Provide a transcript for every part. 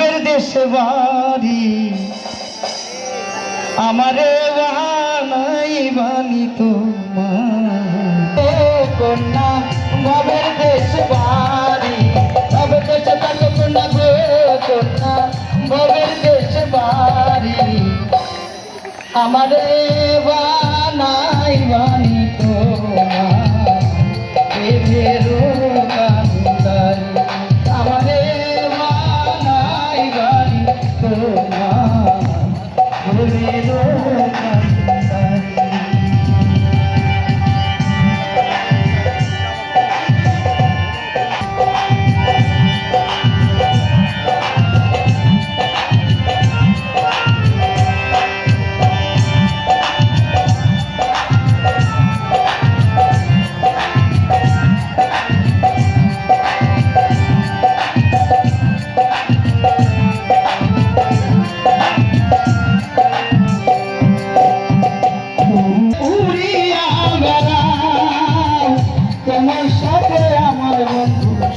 দেবের দেশে বাড়ি। আমারে বানাই বানি তোমার কন্যা নবের দেশ বাড়ি। নব দেশ তাকে কন্যা কন্যা দেশ বাড়ি। আমারে বানাই বানি Thank you.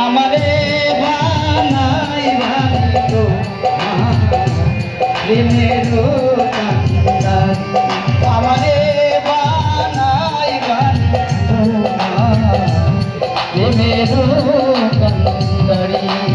আমারে ভানাই ভানিলো প্রেমের আমারে ভানাই ভানিলো প্রেমের কন্দরি